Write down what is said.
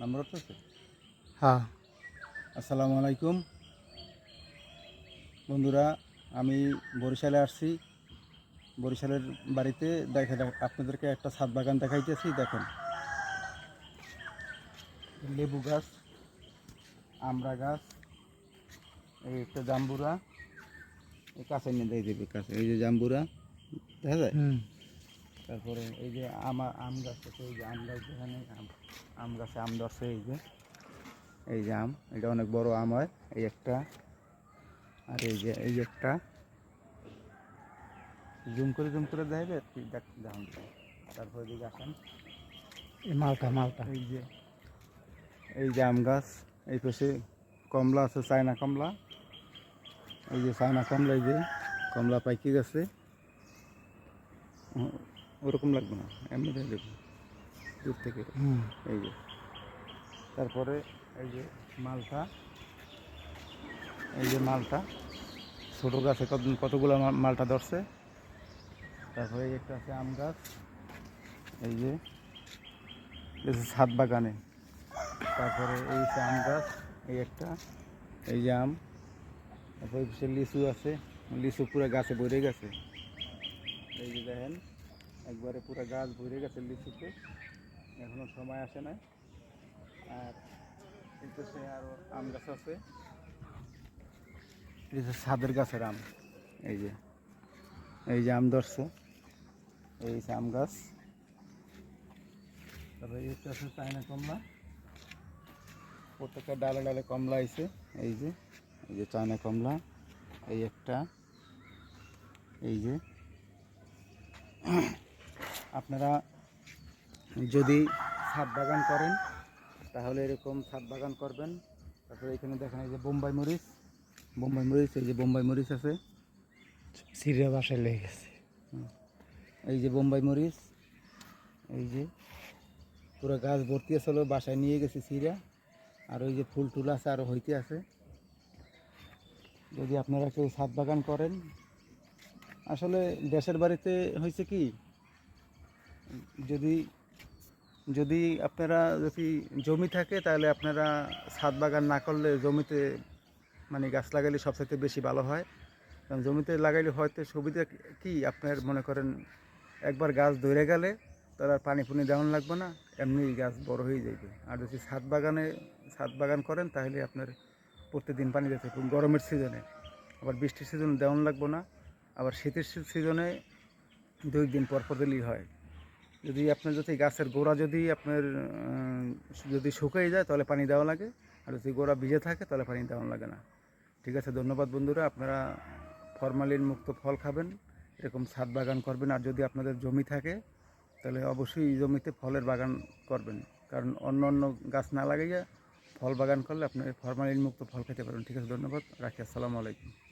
Number হ্যাঁ। আসসালামু আলাইকুম। বন্ধুরা আমি বরিশালে আসছি। বরিশালের বাড়িতে দেখে আপনাদেরকে একটা ছাদ বাগান দেখাইতেছি দেখেন। লেবু গাছ আমড়া গাছ এই একটা জাম্বুরা। এই কাছে নিয়ে দিয়ে দেবে কাছে। এই যে জাম্বুরা দেখা যায়? তারপরে এই যে আমা আম গাছ আছে এই যে আম গাছ যেখানে আম- আম গাছে আম ধরছে এই যে এই যে আম এটা অনেক বড় আম হয় এই একটা আর এই যে এই একটা। জুম করে জুম করে দেখাবে দেখুন তারপরে দিকে আসেন। এই মালটা মালটা। এই যে এই যে আম গাছ এই পাশে কমলা আছে চায়না কমলা। এই যে চায়না কমলা এই যে কমলা পাইকে গেছে। ওরকম লাগবে না এমনি দেখব দূর থেকে। এই যে তারপরে এই যে মালটা এই যে মালটা ছোটো গাছে কত কতগুলো মালটা ধরছে। তারপরে এই একটা আছে আম গাছ এই যে ছাদ বাগানে। তারপরে এই যে আম গাছ এই একটা এই যে আম। তারপরে লিচু আছে লিচু পুরো গাছে ভরে গেছে। এই যে দেখেন একবারে পুরো গাছ ভরে গেছে লিচুতে। এখনও সময় আসে না আর এই পাশে আরও আম গাছ আছে। ছাদের গাছের আম, এই যে এই যে আম ধরছে। এই যে আম গাছ। তারপরে এই হচ্ছে আছে চায়না কমলা। প্রত্যেকটা ডালে ডালে কমলা আইছে। এই যে এই যে চায়না কমলা, এই একটা, এই যে। আপনারা যদি ছাদ বাগান করেন তাহলে এরকম ছাদ বাগান করবেন। তারপরে এখানে দেখেন এই যে বোম্বাই মরিচ। বোম্বাই মরিচ এই যে বোম্বাই মরিচ আছে। সিরিয়া বাসায় লেগে গেছে। এই যে বোম্বাই মরিচ এই যে পুরো গাছ ভর্তি আসল বাসায় নিয়ে গেছে সিরা। আর ওই যে ফুল টুল আছে আরও হইতে আছে। যদি আপনারা কেউ ছাদ বাগান করেন আসলে দেশের বাড়িতে হয়েছে কি যদি যদি আপনারা যদি জমি থাকে তাহলে আপনারা ছাদ বাগান না করলে জমিতে মানে গাছ লাগালে সবথেকে বেশি ভালো হয়। কারণ জমিতে লাগাইলে হয়তো সুবিধা কি আপনার মনে করেন একবার গাছ ধরে গেলে তার আর পানি ফুনি দেওয়ান লাগবে না, এমনি গাছ বড় হয়ে যাবে আর যদি ছাদ বাগানে, ছাদ বাগান করেন তাহলে আপনার প্রত্যেকদিন পানি দিতে গরমের সিজনে আবার বৃষ্টির সিজনে দেওয়ান লাগবে না, আবার শীতের সিজনে দুই দিন পর পর দিলেই হয়। যদি আপনার যদি গাছের গোড়া যদি আপনার যদি শুকিয়ে যায়, তাহলে পানি দেওয়া লাগে। আর যদি গোড়া ভিজে থাকে, তাহলে পানি দেওয়া লাগে না। ঠিক আছে, ধন্যবাদ বন্ধুরা। আপনারা ফরমালিন মুক্ত ফল খাবেন, এরকম ছাদ বাগান করবেন। আর যদি আপনাদের জমি থাকে, তাহলে অবশ্যই জমিতে ফলের বাগান করবেন। কারণ অন্য অন্য গাছ না লাগাইয়া ফল বাগান করলে আপনি ফরমালিন মুক্ত ফল খেতে পারবেন। ঠিক আছে, ধন্যবাদ। রাখি, আসসালামু আলাইকুম।